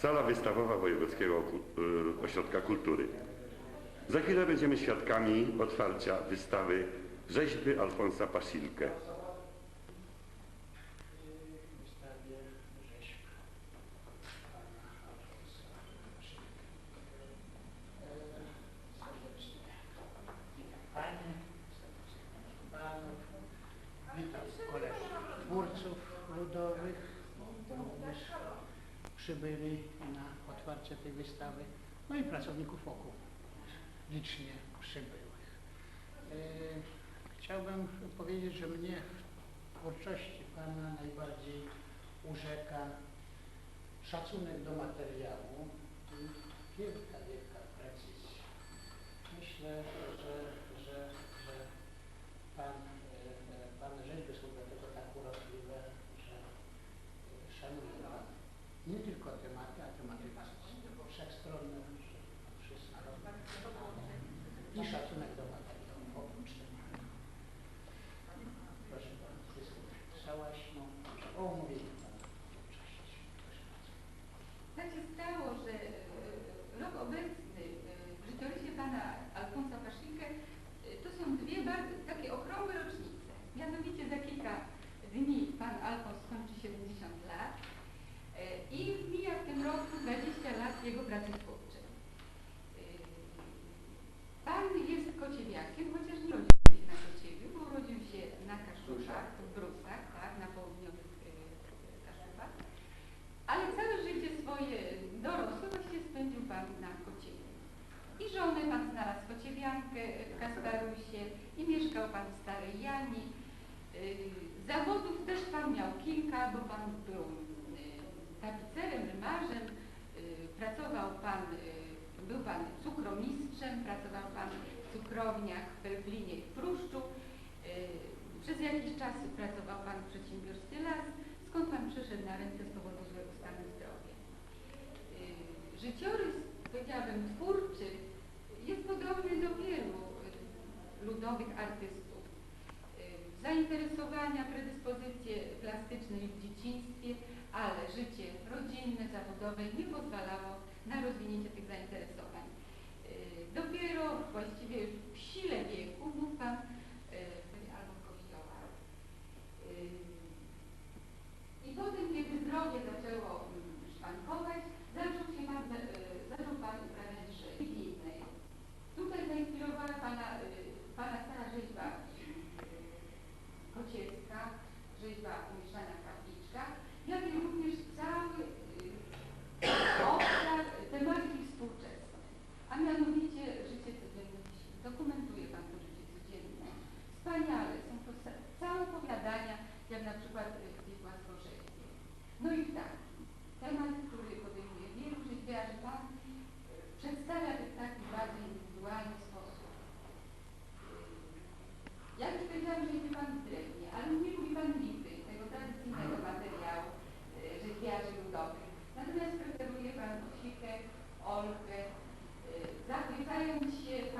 Sala wystawowa Wojewódzkiego y, Ośrodka Kultury. Za chwilę będziemy świadkami otwarcia wystawy rzeźby Alfonsa Pasilkę. wystawie rzeźb pana Alfonsa Szybka. Serdecznie witam Panie, serdecznie Panów, witam kolegów twórców ludowych, również przybyli na otwarcie tej wystawy, no i pracowników OKU, licznie przybyłych. E, Chciałbym powiedzieć, że mnie w twórczości Pana najbardziej urzeka szacunek do materiału i wielka, wielka precyzja. Myślę, że, że, że Pan, e, e, Pan rzeźby są dlatego tak urokliwe, że e, szanuje Pan nie tylko tematy, a tematy wszechstronne, że wszystko. I szacunek do materiału oprócz tematu. Proszę Pana, wszystko pisałaś, no, o omówieniu Pana twórczości. Proszę bardzo. Tak się stało, że e, rok obecny e, w życiorysie pana Alfonsa Paszynkę e, to są dwie bardzo takie okrągłe rocznice. Mianowicie za kilka dni pan Alfons skończy 70 lat e, i mija w tym roku 20 lat jego pracy twórczej. Pan jest kociewiakiem, chociaż nie urodził się na Kociewiu, bo urodził się na Kaszubach, w Brusach, tak, na południowych e, Kaszubach. Ale całe życie swoje dorosłe właściwie spędził Pan na Kociewiu. I żonę Pan znalazł Kociewiankę w Kasparusie i mieszkał Pan w Starej Jani. Yy, Zawodów też Pan miał kilka, bo Pan był yy, tapicerem, rymarzem, pracował Pan, yy, był Pan cukromistrzem, pracował Pan w cukrowniach w Berlinie i w Pruszczu. Yy, Przez jakiś czas pracował Pan w przedsiębiorstwie Las,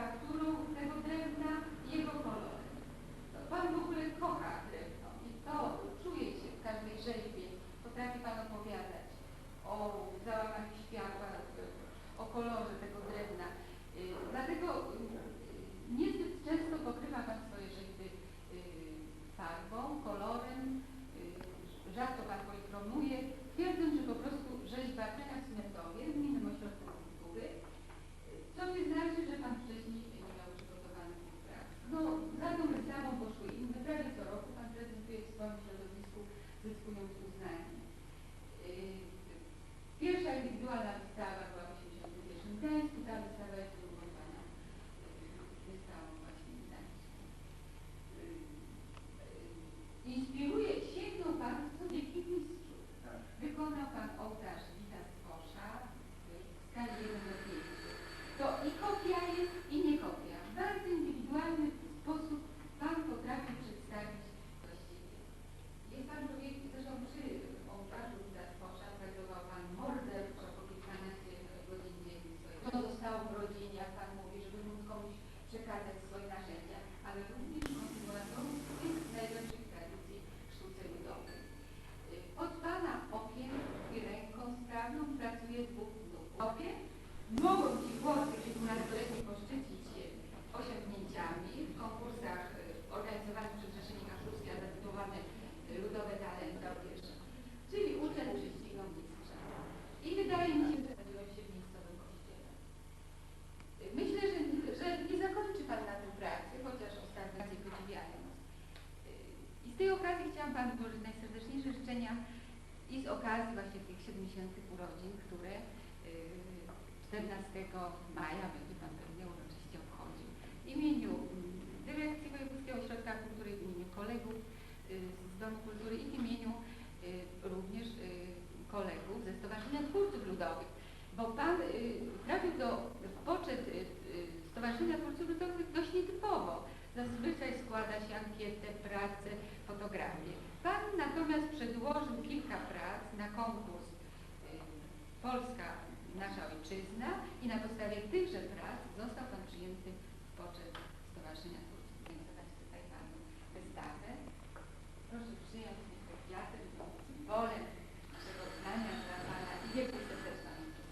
impacto kolegów y, z Domu Kultury i w imieniu y, również y, kolegów ze Stowarzyszenia Twórców Ludowych, bo Pan trafił do w poczet Stowarzyszenia Twórców Ludowych dość nietypowo. Zazwyczaj składa się ankietę, pracę, fotografię. Pan natomiast przedłożył kilka prac na konkurs Polska, nasza ojczyzna i na podstawie tychże prac został Pan przyjęty w poczet Stowarzyszenia Twórców. Organizować tutaj Panu wystawę. Proszę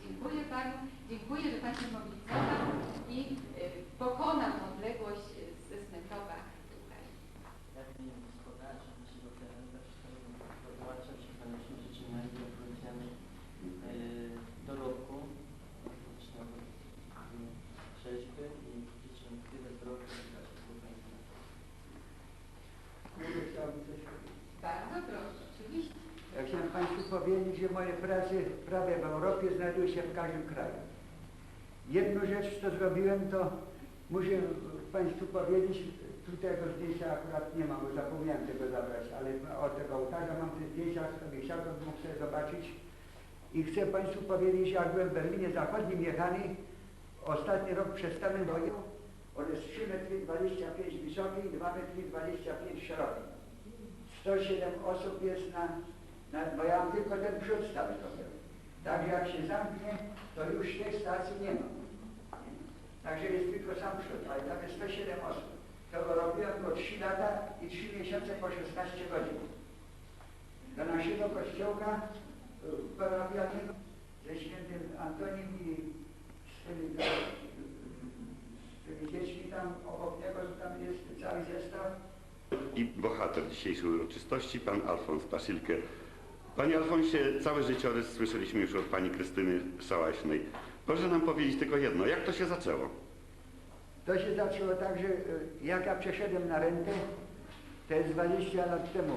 Dziękuję Panu, dziękuję, że Pan się mobilizował i y, pokonał odległość y, ze Smentowa tutaj. Ja w imieniu gospodarza naszego terenu też dołączam się koniecznie życzeniami do polecenia do roku ulicznego trzeźwy i życzę tyle zdrowia i dalszego Państwa. Mogę chciałbym coś powiedzieć. Bardzo proszę, oczywiście. Ja chciałem Państwu powiedzieć, że moje prace prawie w Europie znajdują się w każdym kraju. Jedną rzecz, co zrobiłem, to muszę Państwu powiedzieć, tu tego zdjęcia akurat nie mam, bo zapomniałem tego zabrać, ale od tego ołtarza mam te zdjęcia, to by mógł sobie zobaczyć. I chcę Państwu powiedzieć, jak byłem w Berlinie Zachodnim jechany, ostatni rok przez Stanem Wojennym, on jest 3 metry 25 wysoki i 2 metry 25 szeroki. 107 osób jest na bo ja mam tylko ten przód stały robię. Także jak się zamknie, to już tej stacji nie ma. Także jest tylko sam przód, ale tam jest 107 osób. To go robiłem go 3 lata i 3 miesiące po 16 godzin. Do naszego kościołka y, parafialnego ze świętym Antonim i z tymi, y, z tymi dziećmi tam obok niego, tam jest cały zestaw. I bohater dzisiejszej uroczystości, pan Alfons Paszylkę. Panie Alfonsie, cały życiorys słyszeliśmy już od pani Krystyny Szałaśnej. Proszę nam powiedzieć tylko jedno, jak to się zaczęło? To się zaczęło tak, że y, jak ja przeszedłem na rentę, to jest 20 lat temu,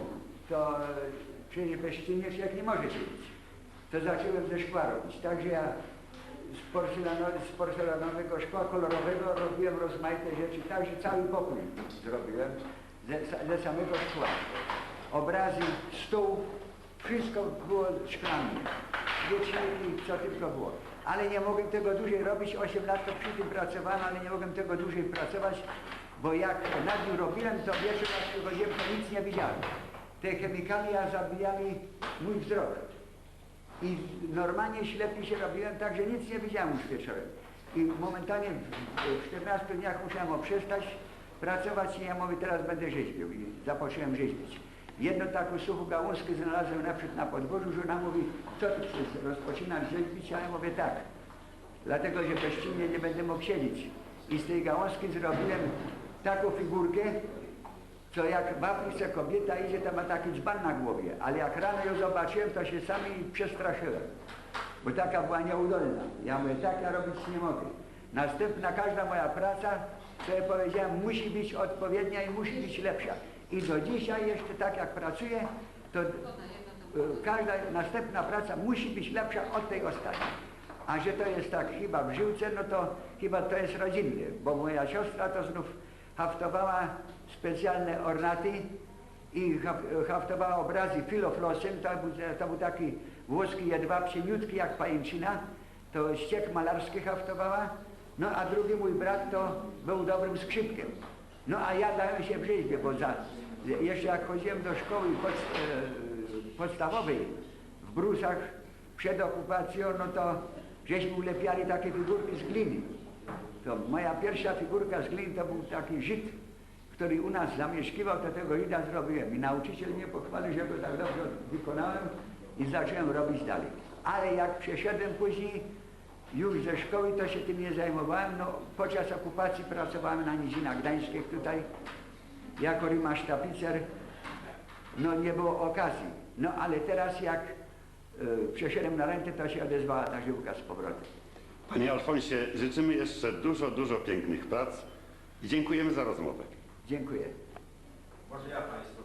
to y, przecież bez ściemy jak nie może siedzieć. To zacząłem ze szkła robić. Także ja z, porcelano, z porcelanowego szkła kolorowego robiłem rozmaite rzeczy, także cały pokój zrobiłem ze, ze samego szkła. Obrazy, stół, wszystko było szklane. Świeczniki, co tylko było. Ale nie mogłem tego dłużej robić, 8 lat to przy tym pracowałem, ale nie mogłem tego dłużej pracować, bo jak nad nim robiłem, to pierwszy raz przychodziłem, nic nie widziałem. Te chemikalia zabijali mój wzrok. I normalnie ślepy się robiłem, tak że nic nie widziałem już wieczorem. I momentalnie w, w 14 dniach musiałem przestać pracować i ja mówię, teraz będę rzeźbił. I zacząłem rzeźbić. Jedną taką suchą gałązkę znalazłem na przykład na podwórzu, żona mówi, co ty chcesz rozpoczynać rzeźbić? A ja mówię tak, dlatego że bezczynnie nie będę mógł siedzieć. I z tej gałązki zrobiłem taką figurkę, co jak w Afryce kobieta idzie, to ma taki dzban na głowie, ale jak rano ją zobaczyłem, to się sami przestraszyłem, bo taka była nieudolna. Ja mówię, tak ja robić nie mogę. Następna każda moja praca, co ja powiedziałem, musi być odpowiednia i musi być lepsza. I do dzisiaj jeszcze tak jak pracuję, to y, każda następna praca musi być lepsza od tej ostatniej. A że to jest tak chyba w żyłce, no to chyba to jest rodzinne, bo moja siostra to znów haftowała specjalne ornaty i haf- haftowała obrazy filoflosem, to to był taki włoski jedwab, cieniutki jak pajęczyna, to ściek malarski haftowała, no a drugi mój brat to był dobrym skrzypkiem. No a ja dałem się w rzeźbie, bo za, jeszcze jak chodziłem do szkoły pod, e, podstawowej w Brusach przed okupacją, no to żeśmy ulepiali takie figurki z gliny. To moja pierwsza figurka z gliny to był taki Żyd, który u nas zamieszkiwał, to tego Żyda zrobiłem. I nauczyciel mnie pochwalił, że go tak dobrze wykonałem i zacząłem robić dalej. Ale jak przeszedłem później już ze szkoły, to się tym nie zajmowałem. No, podczas okupacji pracowałem na Nizinach Gdańskich tutaj jako rymarz tapicer. No nie było okazji. No ale teraz jak y, przeszedłem na rentę, to się odezwała ta żyłka z powrotem. Panie Alfonsie, życzymy jeszcze dużo, dużo pięknych prac i dziękujemy za rozmowę. Dziękuję. Może ja Państwu